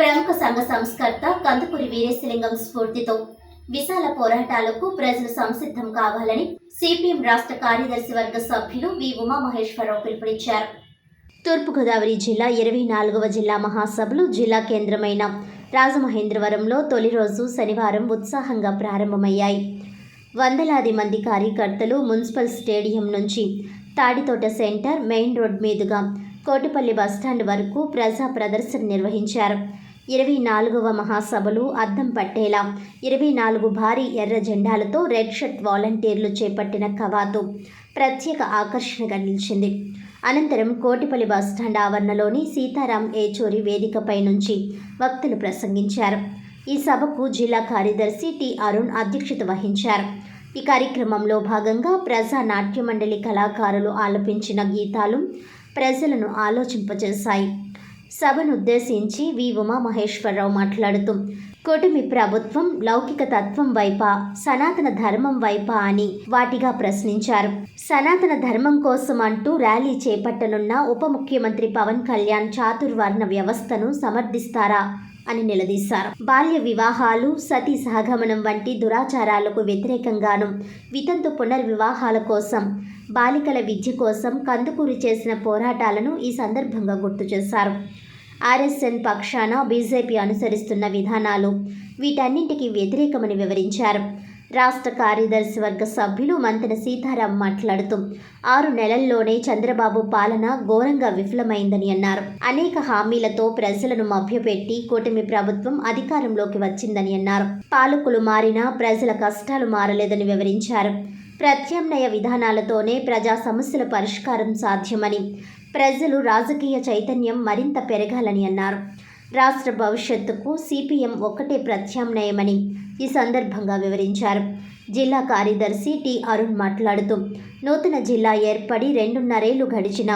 ప్రముఖ సంఘ సంస్కర్త కందుకూరి వీరేశలింగం స్ఫూర్తితో విశాల పోరాటాలకు ప్రజలు సంసిద్ధం కావాలని సిపిఎం రాష్ట్ర కార్యదర్శి వర్గ సభ్యులు వి ఉమామహేశ్వరరావు పిలుపునిచ్చారు. తూర్పుగోదావరి జిల్లా ఇరవై నాలుగవ జిల్లా మహాసభలు జిల్లా కేంద్రమైన రాజమహేంద్రవరంలో తొలి రోజు శనివారం ఉత్సాహంగా ప్రారంభమయ్యాయి. వందలాది మంది కార్యకర్తలు మున్సిపల్ స్టేడియం నుంచి తాడితోట సెంటర్ మెయిన్ రోడ్ మీదుగా కోటిపల్లి బస్టాండ్ వరకు ప్రజా ప్రదర్శన నిర్వహించారు. ఇరవై నాలుగవ మహాసభలు అద్దం పట్టేలా. ఇరవై నాలుగు భారీ ఎర్ర జెండాలతో రెడ్ షర్ట్ వాలంటీర్లు చేపట్టిన కవాతు ప్రత్యేక ఆకర్షణగా నిలిచింది. అనంతరం కోటిపల్లి బస్టాండ్ ఆవరణలోని సీతారాం ఏచూరి వేదికపై నుంచి వక్తలు ప్రసంగించారు. ఈ సభకు జిల్లా కార్యదర్శి టి అరుణ్ అధ్యక్షత వహించారు. ఈ కార్యక్రమంలో భాగంగా ప్రజా నాట్య మండలి కళాకారులు ఆలపించిన గీతాలు ప్రజలను ఆలోచింపజేశాయి. సభను ఉద్దేశించి వి. ఉమామహేశ్వరరావు మాట్లాడుతూ కూటమి ప్రభుత్వం లౌకిక తత్వం వైపా సనాతన ధర్మం వైపా అని వాటిగా ప్రశ్నించారు. సనాతన ధర్మం కోసం అంటూ ర్యాలీ చేపట్టనున్న ఉప ముఖ్యమంత్రి పవన్ కళ్యాణ్ చాతుర్వర్ణ వ్యవస్థను సమర్థిస్తారా? అని నిలదీశారు. బాల్య వివాహాలు సతీ సహగమనం వంటి దురాచారాలకు వ్యతిరేకంగాను వితంతు పునర్వివాహాల కోసం బాలికల విద్య కోసం కందుకూరి చేసిన పోరాటాలను ఈ సందర్భంగా గుర్తు చేశారు. ఆర్ఎస్ఎన్ పక్షాన బీజేపీ అనుసరిస్తున్న విధానాలు వీటన్నింటికి వ్యతిరేకమని వివరించారు. రాష్ట్ర కార్యదర్శి వర్గ సభ్యులు మంతెన సీతారాం మాట్లాడుతూ ఆరు నెలల్లోనే చంద్రబాబు పాలన ఘోరంగా విఫలమైందని అన్నారు. అనేక హామీలతో ప్రజలను మభ్యపెట్టి కూటమి ప్రభుత్వం అధికారంలోకి వచ్చిందని అన్నారు. పాలకులు మారినా ప్రజల కష్టాలు మారలేదని వివరించారు. ప్రత్యామ్నాయ విధానాలతోనే ప్రజా సమస్యల పరిష్కారం సాధ్యమని ప్రజలు రాజకీయ చైతన్యం మరింత పెరగాలని అన్నారు. రాష్ట్ర భవిష్యత్తుకు సిపిఎం ఒక్కటే ప్రత్యామ్నాయమని ఈ సందర్భంగా వివరించారు. జిల్లా కార్యదర్శి టి. అరుణ్ మాట్లాడుతూ నూతన జిల్లా ఏర్పడి రెండున్నరేళ్ళు గడిచిన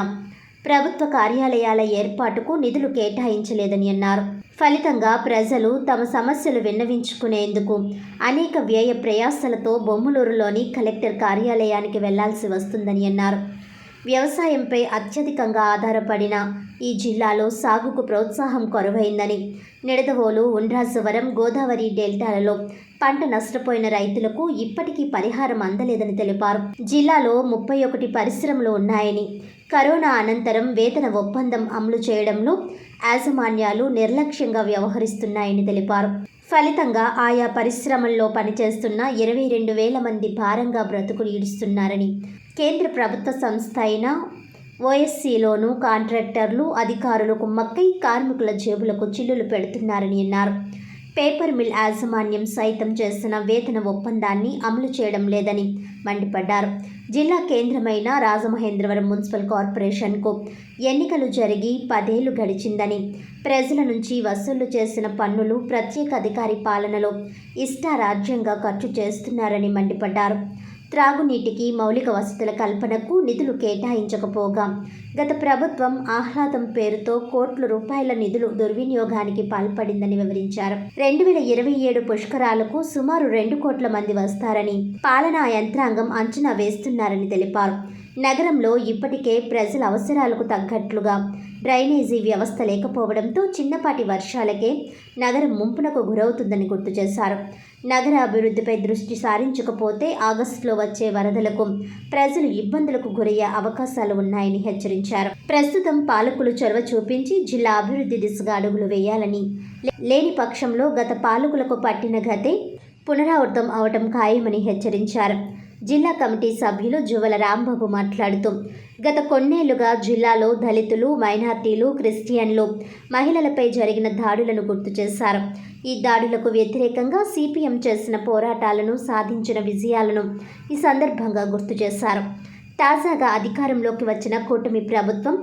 ప్రభుత్వ కార్యాలయాల ఏర్పాటుకు నిధులు కేటాయించలేదని అన్నారు. ఫలితంగా ప్రజలు తమ సమస్యలు విన్నవించుకునేందుకు అనేక వ్యయ ప్రయాసలతో బొమ్మలూరులోని కలెక్టర్ కార్యాలయానికి వెళ్ళాల్సి వస్తుందని అన్నారు. వ్యవసాయంపై అత్యధికంగా ఆధారపడిన ఈ జిల్లాలో సాగుకు ప్రోత్సాహం కొరవైందని నిడదవోలు ఉండ్రాజవరం గోదావరి డెల్టాలలో పంట నష్టపోయిన రైతులకు ఇప్పటికీ పరిహారం అందలేదని తెలిపారు. జిల్లాలో ముప్పై ఒకటి పరిశ్రమలు ఉన్నాయని కరోనా అనంతరం వేతన ఒప్పందం అమలు చేయడంలో యాజమాన్యాలు నిర్లక్ష్యంగా వ్యవహరిస్తున్నాయని తెలిపారు. ఫలితంగా ఆయా పరిశ్రమల్లో పనిచేస్తున్న ఇరవై రెండు వేల మంది భారంగా బ్రతుకులు ఈడుస్తున్నారని కేంద్ర ప్రభుత్వ సంస్థ అయిన ఓఎస్సీలోనూ కాంట్రాక్టర్లు అధికారులు కుమ్మక్కై కార్మికుల జేబులకు చిల్లులు పెడుతున్నారని అన్నారు. పేపర్ మిల్ యాజమాన్యం సైతం చేసిన వేతన ఒప్పందాన్ని అమలు చేయడం లేదని మండిపడ్డారు. జిల్లా కేంద్రమైన రాజమహేంద్రవరం మున్సిపల్ కార్పొరేషన్కు ఎన్నికలు జరిగి పదేళ్ళు గడిచిందని ప్రజల నుంచి వసూలు చేసిన పన్నులు ప్రత్యేక అధికారి పాలనలో ఇష్టారాజ్యంగా ఖర్చు చేస్తున్నారని మండిపడ్డారు. త్రాగునీటికి మౌలిక వసతుల కల్పనకు నిధులు కేటాయించకపోగా గత ప్రభుత్వం ఆహ్లాదం పేరుతో కోట్ల రూపాయల నిధులు దుర్వినియోగానికి పాల్పడిందని వివరించారు. రెండు వేల ఇరవై ఏడు పుష్కరాలకు సుమారు రెండు కోట్ల మంది వస్తారని పాలనా యంత్రాంగం అంచనా వేస్తున్నారని తెలిపారు. నగరంలో ఇప్పటికే ప్రజల అవసరాలకు తగ్గట్లుగా డ్రైనేజీ వ్యవస్థ లేకపోవడంతో చిన్నపాటి వర్షాలకే నగరం ముంపునకు గురవుతుందని గుర్తు చేశారు. నగర అభివృద్ధిపై దృష్టి సారించకపోతే ఆగస్టులో వచ్చే వరదలకు ప్రజలు ఇబ్బందులకు గురయ్యే అవకాశాలు ఉన్నాయని హెచ్చరించారు. ప్రస్తుతం పాలకులు చొరవ చూపించి జిల్లా అభివృద్ధి దిశగా అడుగులు వేయాలని లేని పక్షంలో గత పాలకులకు పట్టిన గతే పునరావృతం అవటం ఖాయమని హెచ్చరించారు. జిల్లా కమిటీ సభ్యులు జువల రాంబాబు మాట్లాడుతూ గత కొన్నేళ్ళుగా జిల్లాలో దళితులు మైనార్టీలు క్రిస్టియన్లు మహిళలపై జరిగిన దాడులను గుర్తు చేశారు. ఈ దాడులకు వ్యతిరేకంగా సిపిఎం చేసిన పోరాటాలను సాధించిన విజయాలను ఈ సందర్భంగా గుర్తు చేశారు. తాజాగా అధికారంలోకి వచ్చిన కూటమి ప్రభుత్వం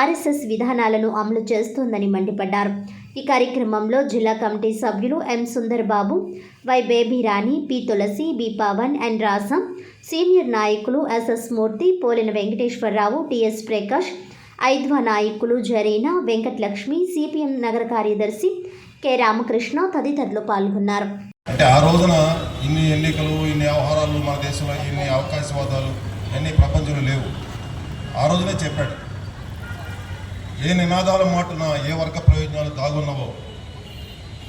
ఆర్ఎస్ఎస్ విధానాలను అమలు చేస్తోందని మండిపడ్డారు. ఈ కార్యక్రమంలో జిల్లా కమిటీ సభ్యులు M Sundar Babu Y Baby Rani P Tulasi B Pavan and Rasa senior నాయకులు ఎస్ఎస్ మూర్తి పోలిన వెంకటేశ్వరరావు టిఎస్ ప్రకాష్ ఐద్వా నాయకులు జరీనా వెంకటలక్ష్మి సిపిఎం నగర కార్యదర్శి కె రామకృష్ణ తదితరులు పాల్గొన్నారు. అంటే ఆ రోజున ఇన్ని ఎన్నికలు ఇన్ని వ్యవహారాలు మన దేశంలో ఇన్ని అవకాశవాదాలు ఇవన్నీ ప్రపంచంలో లేవు. ఆ రోజునే చెప్పాడు. ఏ నినాదాల మాటున ఏ వర్గ ప్రయోజనాలు దాగున్నవో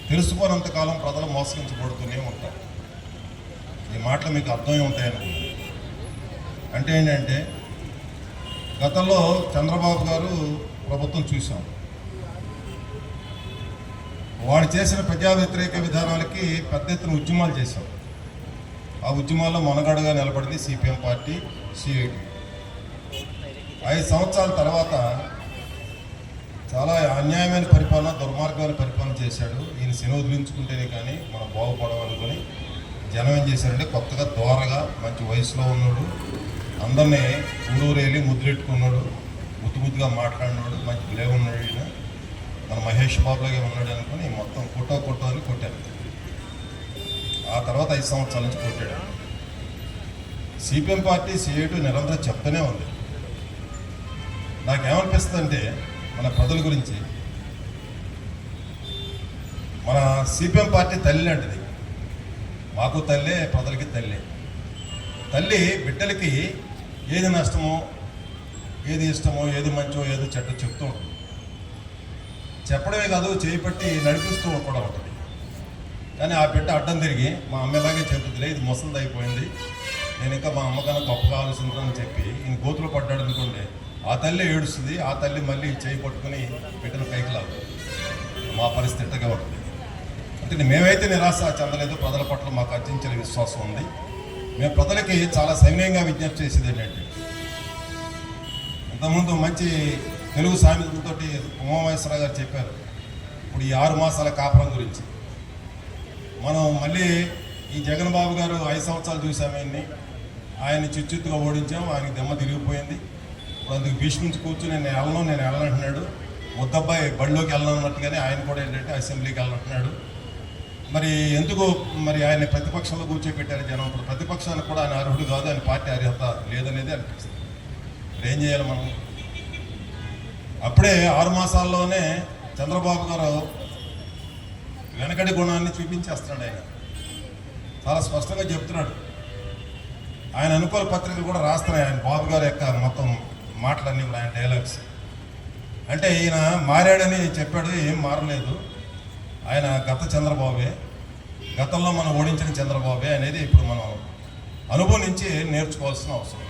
తెలుసుకోనంతకాలం ప్రజలు మోసగించబడుతూనే ఉంటారు. ఈ మాటలు మీకు అర్థమై ఉంటాయని అంటే ఏంటంటే గతంలో చంద్రబాబు గారు ప్రభుత్వం చూసాం వాడు చేసిన ప్రజా వ్యతిరేక విధానాలకి పెద్ద ఎత్తున ఉద్యమాలు చేశాం. ఆ ఉద్యమాల్లో మొనగాడుగా నిలబడింది సిపిఎం పార్టీ సిఐటి ఐదు సంవత్సరాల తర్వాత చాలా అన్యాయమైన పరిపాలన దుర్మార్గమైన పరిపాలన చేశాడు. ఈయన శని వదిలించుకుంటేనే కానీ మనం బాగుపడమనుకొని అనుకుని జనం ఏం చేశారంటే కొత్తగా దోరగా మంచి వయసులో ఉన్నాడు. అందరినీ ఊరూరేలి ముద్రెట్టుకున్నాడు ముద్దు ముద్దుగా మాట్లాడినాడు. మంచి బిలే ఉన్నాడు ఈయన. మన మహేష్ బాబులాగే ఉన్నాడు అనుకుని మొత్తం కొట్టో కొట్టో అని కొట్టాడు. ఆ తర్వాత ఐదు సంవత్సరాల నుంచి కొట్టాడు. సిపిఎం పార్టీ సిఐటు నిరంతరం చెప్తూనే ఉంది. నాకేమనిపిస్తుంది అంటే మన ప్రజల గురించి. మన సిపిఎం పార్టీ తల్లి లాంటిది. మాకు తల్లే ప్రజలకి తల్లే. తల్లి బిడ్డలకి ఏది నష్టమో ఏది ఇష్టమో ఏది మంచో ఏది చెడ్డ చెప్తూ ఉంటుంది. చెప్పడమే కాదు చేపట్టి నడిపిస్తూ కూడా ఉంటుంది. కానీ ఆ బిడ్డ అడ్డం తిరిగి మా అమ్మలాగే చెబుతుందిలే ఇది ముసలిది అయిపోయింది నేను ఇంకా మా అమ్మకన్నా గొప్ప కావాల్సిందని చెప్పి ఈయన గోతులు పడ్డాడు అనుకోండి. ఆ తల్లి ఏడుస్తుంది ఆ తల్లి మళ్ళీ చేయి పట్టుకుని పెట్టిన పైకి మా పరిస్థితి ఇట్టగా ఉంటుంది. అంటే మేమైతే నిరాశ చెందలేదు ప్రజల పట్ల మాకు అర్జించిన విశ్వాసం ఉంది. మేము ప్రజలకి చాలా సైన్యంగా విజ్ఞప్తి చేసేది ఏంటంటే ఇంతకుముందు మంచి తెలుగు సామెతలతో ఉమామహేశ్వరరావు గారు చెప్పారు ఇప్పుడు ఈ ఆరు మాసాల కాపురం గురించి. మనం మళ్ళీ ఈ జగన్ బాబు గారు ఐదు సంవత్సరాలు చూసాము ఆయన్ని. ఆయన్ని చిచ్చుత్తుగా ఓడించాం ఆయనకి దెమ్మ తిరిగిపోయింది. అందుకు భీష్మించి కూర్చుని నేను వెళ్ళను నేను వెళ్ళనంటున్నాడు ముద్దబ్బాయి బడిలోకి వెళ్ళనున్నట్టుగానే ఆయన కూడా ఏంటంటే అసెంబ్లీకి వెళ్ళనంటున్నాడు మరి ఎందుకు మరి ఆయన ప్రతిపక్షంలో కూర్చోబెట్టారు జనం? ఇప్పుడు ప్రతిపక్షానికి కూడా ఆయన అర్హుడు కాదు ఆయన పార్టీ అర్హత లేదనేది అనిపిస్తుంది. ఏం చేయాలి మనం? అప్పుడే ఆరు మాసాల్లోనే చంద్రబాబు గారు వెనకటి గుణాన్ని చూపించేస్తున్నాడు ఆయన. చాలా స్పష్టంగా చెప్తున్నాడు. ఆయన అనుకూల పత్రికలు కూడా రాస్తున్నాయి. ఆయన బాబు గారి యొక్క మొత్తం మాటలన్నీ కూడా ఆయన డైలాగ్స్ అంటే ఈయన మారాడని చెప్పాడు ఏం మారలేదు. ఆయన గత చంద్రబాబే గతంలో మనం ఓడించిన చంద్రబాబే అనేది ఇప్పుడు మనం అనుభవం నుంచి నేర్చుకోవాల్సిన అవసరం.